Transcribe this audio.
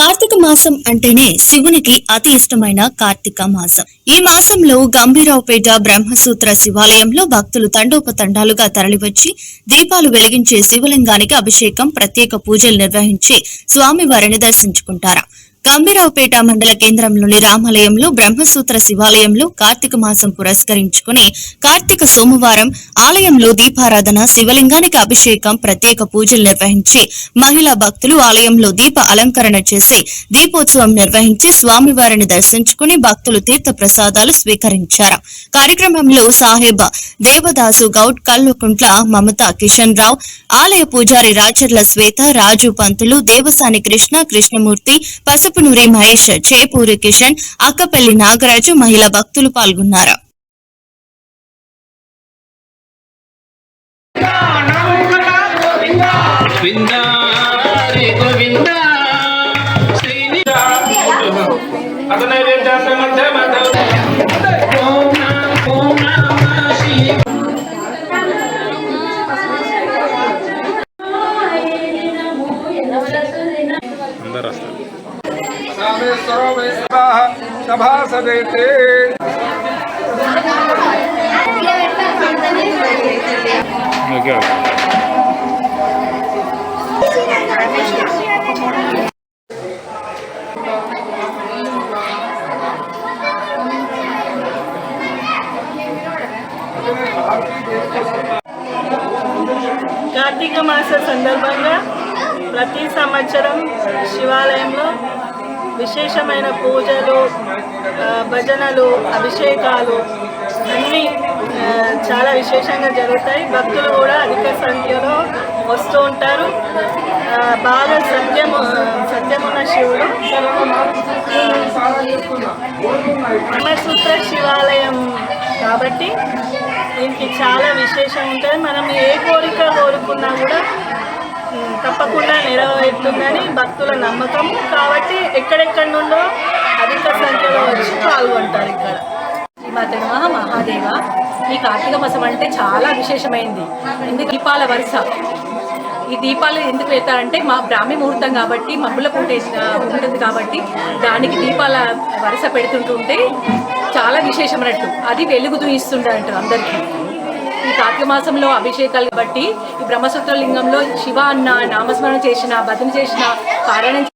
కార్తీక మాసం అంటేనే శివునికి అతి ఇష్టమైన కార్తీక మాసం. ఈ మాసంలో గంభీరావుపేట బ్రహ్మసూత్ర శివాలయంలో భక్తులు తండోపతండాలుగా తరలివచ్చి దీపాలు వెలిగించే శివలింగానికి అభిషేకం ప్రత్యేక పూజలు నిర్వహించి స్వామివారిని దర్శించుకుంటారు? గంభీరావుపేట మండల కేంద్రంలోని రామాలయంలో బ్రహ్మసూత్ర శివాలయంలో కార్తీక మాసం పురస్కరించుకుని కార్తీక సోమవారం ఆలయంలో దీపారాధన శివలింగానికి అభిషేకం ప్రత్యేక పూజలు నిర్వహించి మహిళా భక్తులు ఆలయంలో దీప అలంకరణ చేసి దీపోత్సవం నిర్వహించి స్వామివారిని దర్శించుకుని భక్తులు తీర్థ ప్రసాదాలు స్వీకరించారు. కార్యక్రమంలో సాహెబ్ దేవదాసు గౌడ్ కల్లుకుంట్ల మమత కిషన్ రావు ఆలయ పూజారి రాచర్ల శ్వేత రాజు పంతులు దేవసాని కృష్ణ కృష్ణమూర్తి పసుపునూరి మహేష్ చేపూరి కిషన్ అక్కపల్లి నాగరాజు మహిళా భక్తులు పాల్గొన్నారు. గోవింద సామేశ్వరో మే సభా సభాసదేతే కార్తీక మాస సందర్భంగా ప్రతి సంవత్సరం శివాలయంలో విశేషమైన పూజలు ఆ, భజనలు అభిషేకాలు అన్నీ చాలా విశేషంగా జరుగుతాయి. భక్తులు కూడా అధిక సంఖ్యలో వస్తూ ఉంటారు. బాగా సత్యము సత్యమున్న శివుడు. బ్రహ్మసూత్ర శివాలయం కాబట్టి దీనికి చాలా విశేషం ఉంటుంది. మనం ఏ కోరిక కోరుకున్నా తప్పకుండా నెరవేరుతుందని భక్తుల నమ్మకం. కాబట్టి ఎక్కడెక్కడి నుండో అధిక సంఖ్యలో వచ్చి పాల్గొంటారు ఇక్కడ. శ్రీమాత మహాదేవ. ఈ కార్తీక మాసం అంటే చాలా విశేషమైంది. ఎందుకు దీపాల వరుస? ఈ దీపాలు ఎందుకు పెడతారంటే మా బ్రాహ్మీ ముహూర్తం కాబట్టి మబ్బుల పూట ఉంటుంది కాబట్టి దానికి దీపాల వరుస పెడుతుంటుంటే చాలా విశేషమైనట్టు అది వెలుగుతూ చూయిస్తుంటారంటారు అందరికీ. కార్తీక మాసంలో అభిషేకాలు బట్టి ఈ బ్రహ్మసూత్ర లింగంలో శివ అన్న నామస్మరణ చేసిన భజన చేసిన పారాయణం